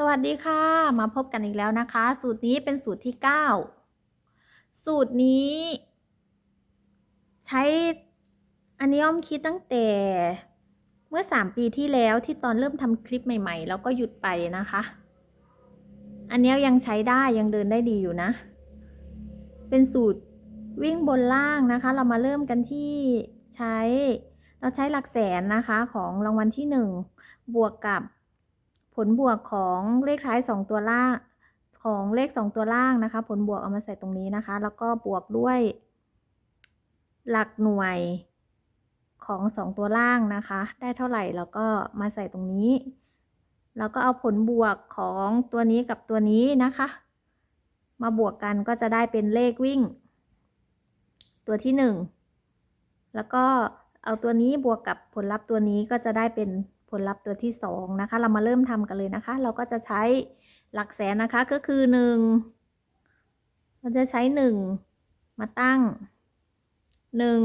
สวัสดีค่ะ มาพบกันอีกแล้วนะคะ สูตรนี้เป็นสูตรที่ 9 สูตรนี้ ใช้อันนี้อ้อมคิดตั้งแต่เมื่อ 3 ปีที่แล้วที่ตอนเริ่มทำคลิปใหม่ ๆ แล้วก็หยุดไปนะคะ อันนี้ยังใช้ได้ยังเดินได้ดีอยู่นะ เป็นสูตรวิ่งบนล่างนะคะ เรามาเริ่มกันที่ใช้ เราใช้หลักแสนนะคะของรางวัลที่ 1 บวกกับ ผลบวกของเลขท้าย 2 ตัวล่างของเลข 2 ตัวล่างนะคะ ผลบวกเอามาใส่ตรงนี้นะคะ แล้วก็บวกด้วย หลักหน่วยของ 2 ตัวล่างนะคะ ได้เท่าไหร่แล้วก็มาใส่ตรงนี้ แล้วก็เอาผลบวกของตัวนี้กับตัวนี้นะคะ มาบวกกันก็จะได้เป็นเลขวิ่ง ตัวที่ 1 แล้วก็เอาตัวนี้บวกกับผลลัพธ์ตัวนี้ก็จะได้เป็น ผลลัพธ์ตัวที่ 2 นะคะ เรามาเริ่มทำกันเลยนะคะ เราก็จะใช้หลักแสนนะคะก็คือ 1 เราจะใช้ 1 มาตั้ง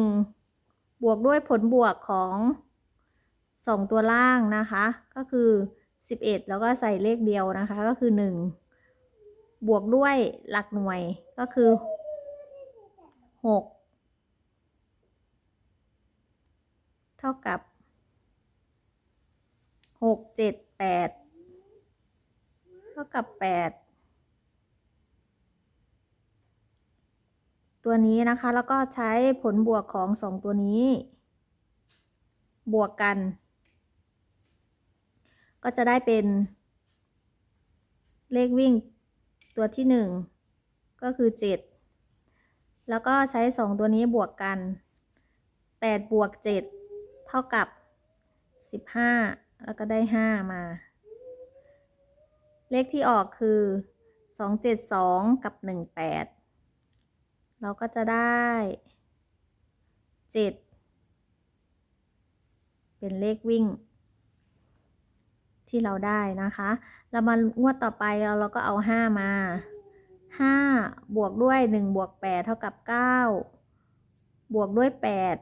1 บวกด้วยผลบวกของ 2 ตัวล่างนะคะ ก็คือ 11 แล้วก็ใส่เลขเดียวนะคะก็คือ 1 บวกด้วยหลักหน่วยก็คือ 6 เท่ากับ หกเจ็ดแปดเท่ากับแปดตัวนี้นะคะแล้วก็ใช้ผลบวกของสองตัวนี้ บวกกัน ก็จะได้เป็น เลขวิ่งตัวที่หนึ่งก็คือเจ็ดแล้วก็ใช้สองตัวนี้บวกกันแปดบวกเจ็ดเท่ากับสิบห้า แล้วก็ได้ห้ามา เลขที่ออกคือสองเจ็ดสองกับหนึ่งแปดเราก็จะได้เจ็ดเป็นเลขวิ่ง ที่เราได้นะคะ แล้วมางวดต่อไปเราเราก็เอาห้ามาห้าบวกด้วยหนึ่งบวกแปดเท่ากับเก้าบวกด้วยแปด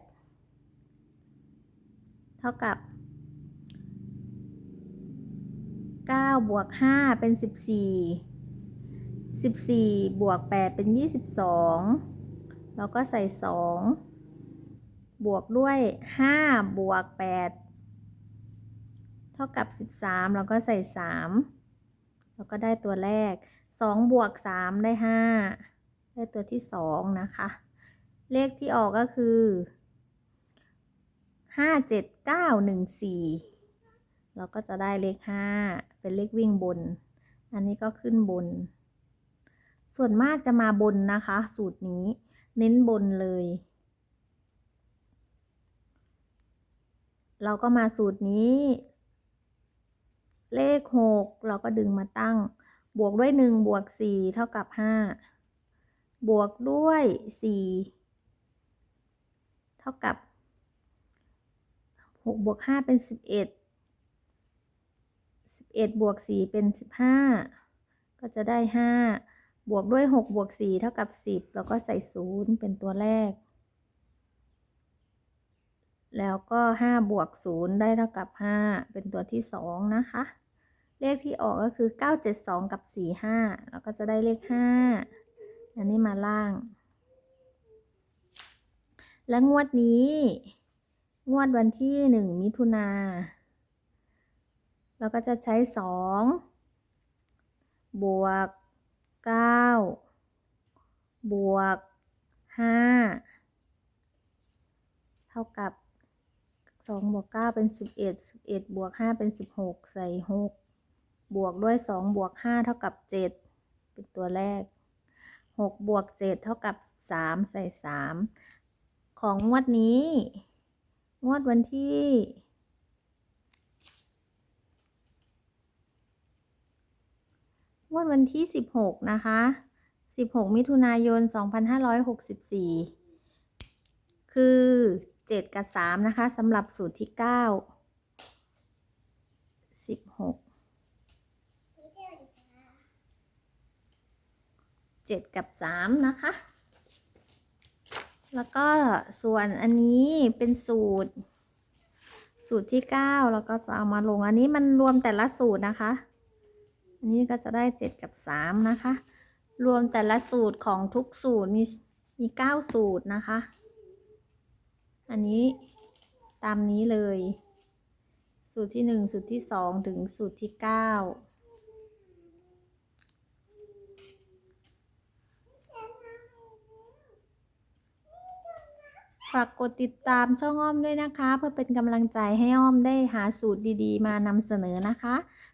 เท่ากับ 9 บวก 5 เป็น 14 14 บวก 8 เป็น 22 แล้วก็ใส่ 2 บวกด้วย 5 บวก 8 เท่ากับ 13 แล้วก็ใส่ 3 แล้วก็ได้ตัวแรก 2 บวก 3 ได้ 5 ได้ตัวที่ 2 นะคะ เลขที่ออกก็คือ 5 7 9 1 4 เราก็จะได้เลขห้าเป็นเลขวิ่งบน อันนี้ก็ขึ้นบน ส่วนมากจะมาบนนะคะ สูตรนี้เน้นบนเลย เราก็มาสูตรนี้ เลขหกเราก็ดึงมาตั้ง บวกด้วยหนึ่งบวกสี่เท่ากับห้าบวกด้วยสี่เท่ากับหกบวกห้าเป็น สิบเอ็ด11บวก4เป็น15ก็จะได้5บวกด้วย6บวก4เท่ากับ10แล้วก็ใส่0เป็นตัวแรก แล้วก็5บวก0ได้เท่ากับ5เป็นตัวที่2นะคะ เลขที่ออกก็คือ972กับ45แล้วก็จะได้เลข5อันนี้มาล่าง และงวดนี้ งวดวันที่1มิถุนา เราก็จะใช้สองบวกเก้าบวกห้าเท่ากับสองบวกเก้าเป็นสิบเอ็ดสิบเอ็ดบวกห้าเป็นสิบหกใส่หกบวกด้วยสองบวกห้าเท่ากับเจ็ดเป็นตัวแรกหกบวกเจ็ดเท่ากับสามใส่สามของงวดนี้ งวดวันที่ งวดวันที่ 16 นะคะ 16 มิถุนายน 2564 คือ 7 กับ 3 นะคะสำหรับสูตรที่ 9 16 7 กับ 3 นะคะ แล้วก็ส่วนอันนี้เป็นสูตร สูตรที่ 9 แล้วก็จะเอามาลงอันนี้มันรวมแต่ละสูตรนะคะ นนี้ก็จะได้เจ็ดกับสามนะคะ รวมแต่ละสูตรของทุกสูตรมีมีเก้าสูตรนะคะ อันนี้ตามนี้เลย สูตรที่หนึ่งสูตรที่สองถึงสูตรที่เก้าฝากกดติดตามช่องอ้อมด้วยนะคะ เพื่อเป็นกำลังใจให้อ้อมได้หาสูตรดีๆ มานำเสนอนะคะ